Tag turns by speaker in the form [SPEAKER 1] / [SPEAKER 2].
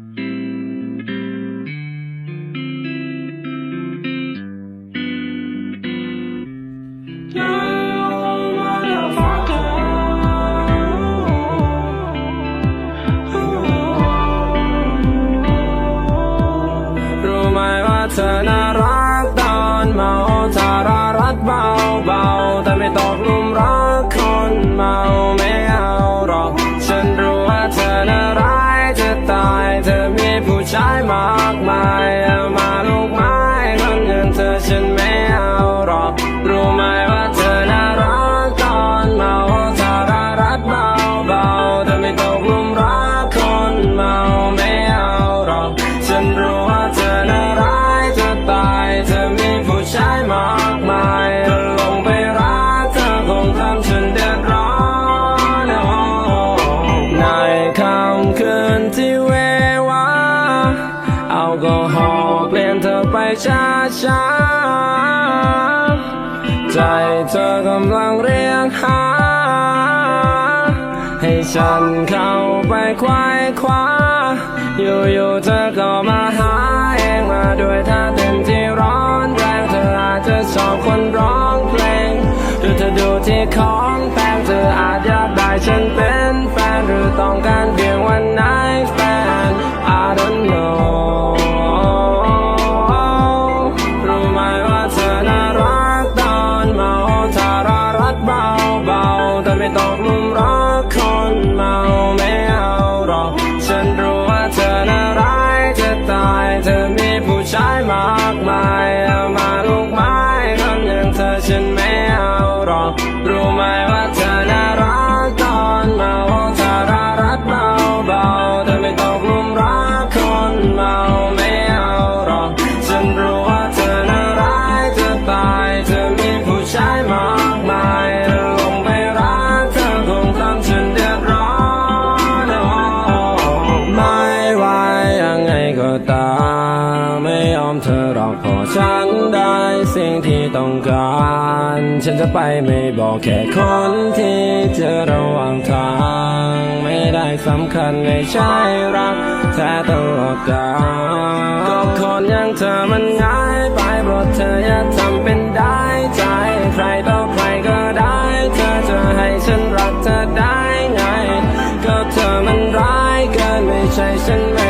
[SPEAKER 1] รู้ อไปช้าช้าใจเธอกำลังเรียกหา ให้ฉันเข้าไปควายคว้า อยู่ๆเธอก็มาหาเองมาด้วยท่าเต้นที่ร้อนแรงเธออาจจะชอบคนร้องเพลงหรือเธอดูที่ของแต่งเธออาจอยากได้ฉันเป็นแฟ มากมายเอามาลูกไม้คนอย่างเธอฉันไม่เอาหรอกรู้ไหมว่าเธอน่ารักตอนเมาทารารัดเบาเบาๆแต่ไม่ตกหลุมรักคนเมาไม่เอาหรอกฉันรู้ว่าเธอน่าร้ายจะตายเธอมีผู้ชายมากมายลงไปรักเธอคงทำฉันเดือดร้อนไม่ว่ายังไงก็ตาม ม่ยอมเธอหรอกพอฉันได้สิ่งที่ต้องการ ฉันจะไปไม่บอกแค่คนที่เจอระหว่างทาง ไม่ได้สำคัญไม่ใช่รักแท้ตลอดกาลก็คนอย่างเธอมันง่ายไปโปรดเธออย่าทำเป็นได้ใจใครต่อใครก็ได้ เธอจะให้ฉันรักเธอได้ไง ก็เธอมันร้ายเกินไม่ใช่ฉันไม่